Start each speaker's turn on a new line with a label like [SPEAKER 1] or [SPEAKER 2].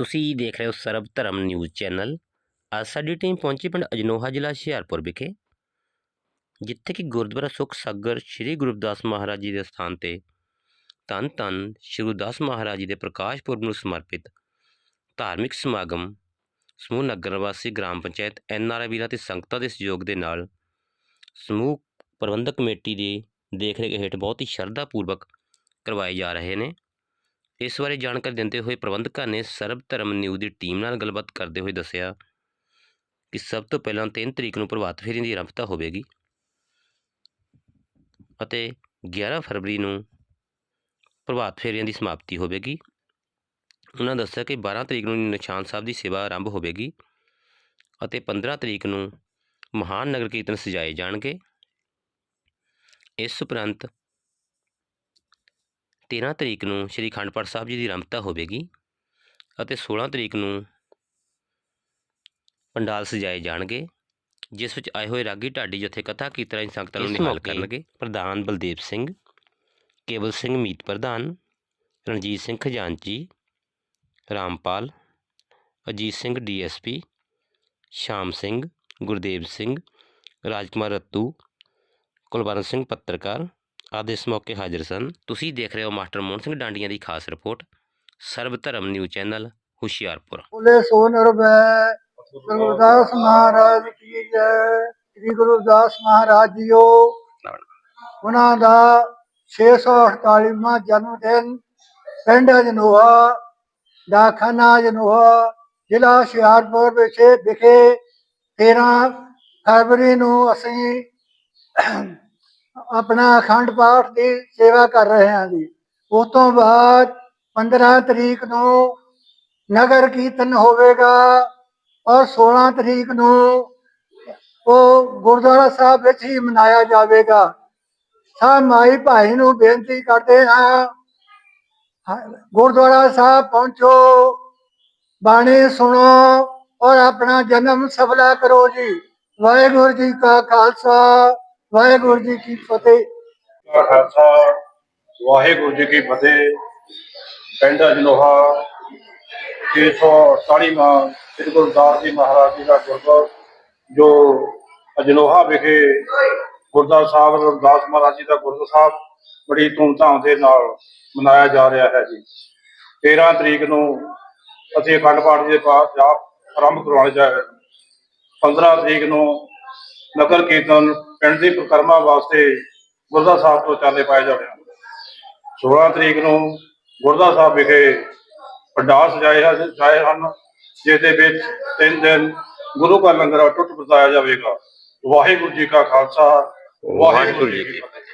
[SPEAKER 1] ਤੁਸੀਂ ਦੇਖ ਰਹੇ ਹੋ ਸਰਬ ਧਰਮ ਨਿਊਜ਼ ਚੈਨਲ। ਅੱਜ ਸਾਡੀ ਟੀਮ ਪਹੁੰਚੀ ਪਿੰਡ ਅਜਨੋਹਾ ਜ਼ਿਲ੍ਹਾ ਹੁਸ਼ਿਆਰਪੁਰ ਵਿਖੇ, ਜਿੱਥੇ ਕਿ ਗੁਰਦੁਆਰਾ ਸੁਖ ਸਾਗਰ ਸ੍ਰੀ ਗੁਰਦਾਸ ਮਹਾਰਾਜ ਜੀ ਦੇ ਸਥਾਨ ਤੇ ਧੰਨ ਧੰਨ ਸ਼੍ਰੀ ਗੁਰਦਾਸ ਮਹਾਰਾਜ ਜੀ ਦੇ ਪ੍ਰਕਾਸ਼ ਪੁਰਬ ਨੂੰ ਸਮਰਪਿਤ ਧਾਰਮਿਕ ਸਮਾਗਮ, ਸਮੂਹ ਨਗਰ ਵਾਸੀ ਗ੍ਰਾਮ ਪੰਚਾਇਤ ਐਨਆਰਆਈ ਵੀਰਾਂ ਤੇ ਸੰਗਤਾਂ ਦੇ ਸਹਿਯੋਗ ਦੇ ਨਾਲ ਸਮੂਹ ਪ੍ਰਬੰਧਕ ਕਮੇਟੀ ਦੀ ਦੇਖ ਰੇਖ ਹੇਠ ਬਹੁਤ ਹੀ ਸ਼ਰਧਾ ਪੂਰਵਕ ਕਰਵਾਏ ਜਾ ਰਹੇ ਨੇ। ਇਸ ਬਾਰੇ ਜਾਣਕਾਰੀ ਦਿੰਦੇ ਹੋਏ ਪ੍ਰਬੰਧਕਾਂ ਨੇ ਸਰਬ ਧਰਮ ਨਿਊਜ਼ ਦੀ ਟੀਮ ਨਾਲ ਗੱਲਬਾਤ ਕਰਦੇ ਹੋਏ ਦੱਸਿਆ ਕਿ ਸਭ ਤੋਂ ਪਹਿਲਾਂ 3 ਤਰੀਕ ਨੂੰ ਪ੍ਰਭਾਤ ਫੇਰੀ ਦੀ ਆਰੰਭਤਾ ਹੋਵੇਗੀ ਅਤੇ 11 ਫਰਵਰੀ ਨੂੰ ਪ੍ਰਭਾਤ ਫੇਰੀਆਂ ਦੀ ਸਮਾਪਤੀ ਹੋਵੇਗੀ। ਉਹਨਾਂ ਦੱਸਿਆ ਕਿ 12 ਤਰੀਕ ਨੂੰ ਨਿਸ਼ਾਨ ਸਾਹਿਬ ਦੀ ਸੇਵਾ ਆਰੰਭ ਹੋਵੇਗੀ ਅਤੇ 15 ਤਰੀਕ ਨੂੰ ਮਹਾਨ ਨਗਰ ਕੀਰਤਨ ਸਜਾਏ ਜਾਣਗੇ। ਇਸ ਉਪਰੰਤ 13 ਤਰੀਕ ਨੂੰ ਸ੍ਰੀ ਅਖੰਡ ਪਾਠ ਸਾਹਿਬ ਜੀ ਦੀ ਆਰੰਭਤਾ ਹੋਵੇਗੀ ਅਤੇ 16 ਤਰੀਕ ਨੂੰ ਪੰਡਾਲ ਸਜਾਏ ਜਾਣਗੇ ਜਿਸ ਵਿੱਚ ਆਏ ਹੋਏ ਰਾਗੀ ਢਾਡੀ ਜਥੇ ਕਥਾ ਕੀਰਤਨਾਂ ਸੰਗਤਾਂ ਨੂੰ ਨਿਹਾਲ ਕਰਨਗੇ। ਪ੍ਰਧਾਨ ਬਲਦੇਵ ਸਿੰਘ ਕੇਵਲ ਸਿੰਘ ਮੀਤ ਪ੍ਰਧਾਨ ਰਣਜੀਤ ਸਿੰਘ ਖਜ਼ਾਨਚੀ ਰਾਮਪਾਲ ਅਜੀਤ ਸਿੰਘ ਡੀਐਸਪੀ ਸ਼ਾਮ ਸਿੰਘ ਗੁਰਦੇਵ ਸਿੰਘ ਰਾਜਕੁਮਾਰ ਰੱਤੂ ਕੁਲਵਰਨ ਸਿੰਘ ਪੱਤਰਕਾਰ ਆਦਿ ਇਸ ਮੌਕੇ ਹਾਜ਼ਰ ਸਨ। ਤੁਸੀਂ ਦੇਖ ਰਹੇ ਹੋ ਮਾਸਟਰ ਮੋਹਨ ਸਿੰਘ ਡਾਂਡੀਆਂ ਦੀ ਖਾਸ ਰਿਪੋਰਟ ਸਰਬ ਧਰਮ ਨਿਊਜ਼ ਚੈਨਲ, ਹੁਸ਼ਿਆਰਪੁਰ।
[SPEAKER 2] ਬੋਲੇ ਸੋ ਨਿਰਭੈ ਗੁਰਦਾਸ ਮਹਾਰਾਜ ਕੀ ਜੈ, ਸ੍ਰੀ ਗੁਰੂ ਮਹਾਰਾਜ ਜੀਓ। ਉਹਨਾਂ ਦਾ 648ਵਾਂ ਜਨਮ ਦਿਨ ਪਿੰਡ ਜਨੋਹਾ ਡਾਕਖਾਨਾ ਜਨੋਹਾ ਜ਼ਿਲ੍ਹਾ ਹੁਸ਼ਿਆਰਪੁਰ ਵਿਖੇ ਵਿਖੇ 13 ਫਰਵਰੀ ਨੂੰ ਅਸੀਂ ਆਪਣਾ ਅਖੰਡ ਪਾਠ ਦੀ ਸੇਵਾ ਕਰ ਰਹੇ ਹਾਂ ਜੀ। ਉਸ ਤੋਂ ਬਾਅਦ 15 ਤਰੀਕ ਨੂੰ ਨਗਰ ਕੀਰਤਨ ਹੋਵੇਗਾ ਔਰ 16 ਤਰੀਕ ਨੂੰ ਉਹ ਗੁਰਦੁਆਰਾ ਸਾਹਿਬ ਵਿੱਚ ਹੀ ਮਨਾਇਆ ਜਾਵੇਗਾ। ਸਭ ਮਾਈ ਭਾਈ ਨੂੰ ਬੇਨਤੀ ਕਰਦੇ ਹਾਂ, ਗੁਰਦੁਆਰਾ ਸਾਹਿਬ ਪਹੁੰਚੋ ਬਾਣੀ ਸੁਣੋ ਔਰ ਆਪਣਾ ਜਨਮ ਸਫਲਾ ਕਰੋ ਜੀ। ਵਾਹਿਗੁਰੂ ਜੀ ਕਾ ਖਾਲਸਾ। ਵਾਹਿਗੁਰੂ ਜੀ ਕੀ ਫਤਿਹ।
[SPEAKER 3] ਦਾ ਖਾਲਸਾ, ਵਾਹਿਗੁਰੂ ਜੀ ਕੀ ਫਤਿਹ। ਪਿੰਡ ਅਜਨੋਹਾ 648ਵਾਂ ਸ੍ਰੀ ਗੁਰੂ ਦਾਸ ਜੀ ਮਹਾਰਾਜ ਜੀ ਦਾ ਗੁਰਪੁਰਬ ਜੋ ਅਜਨੋਹਾ ਵਿਖੇ ਗੁਰਦੁਆਰਾ ਸਾਹਿਬ ਗੁਰਦਾਸ ਮਹਾਰਾਜ ਜੀ ਦਾ ਗੁਰਦੁਆਰਾ ਸਾਹਿਬ ਬੜੀ ਧੂਮਧਾਮ ਦੇ ਨਾਲ ਮਨਾਇਆ ਜਾ ਰਿਹਾ ਹੈ ਜੀ। 13 ਤਰੀਕ ਨੂੰ ਅਸੀਂ ਅਖੰਡ ਪਾਠ ਦੇ ਪਾਸ ਜਾਪ ਆਰੰਭ ਕਰਵਾਉਣੇ ਜਾ ਰਹੇ 15 ਤਰੀਕ ਨੂੰ ਨਗਰ ਕੀਰਤਨ ਪਿੰਡ ਦੀ ਪ੍ਰਕਰਮਾ ਵਾਸਤੇ ਗੁਰਦੁਆਰਾ ਸਾਹਿਬ ਤੋਂ ਚਾਲੇ ਪਾਏ ਜਾਣੇ ਹਨ। 16 ਤਰੀਕ ਨੂੰ ਗੁਰਦੁਆਰਾ ਸਾਹਿਬ ਵਿਖੇ ਪੰਡਾਲ ਸਜਾਏ ਸਜਾਏ ਹਨ ਜਿਸ ਦੇ ਵਿੱਚ ਤਿੰਨ ਦਿਨ ਗੁਰੂ ਕਾ ਲੰਗਰ ਟੁੱਟ ਵਰਤਾਇਆ ਜਾਵੇਗਾ। ਵਾਹਿਗੁਰੂ ਜੀ ਕਾ ਖਾਲਸਾ, ਵਾਹਿਗੁਰੂ ਜੀ ਕੀ ਫਤਿਹ।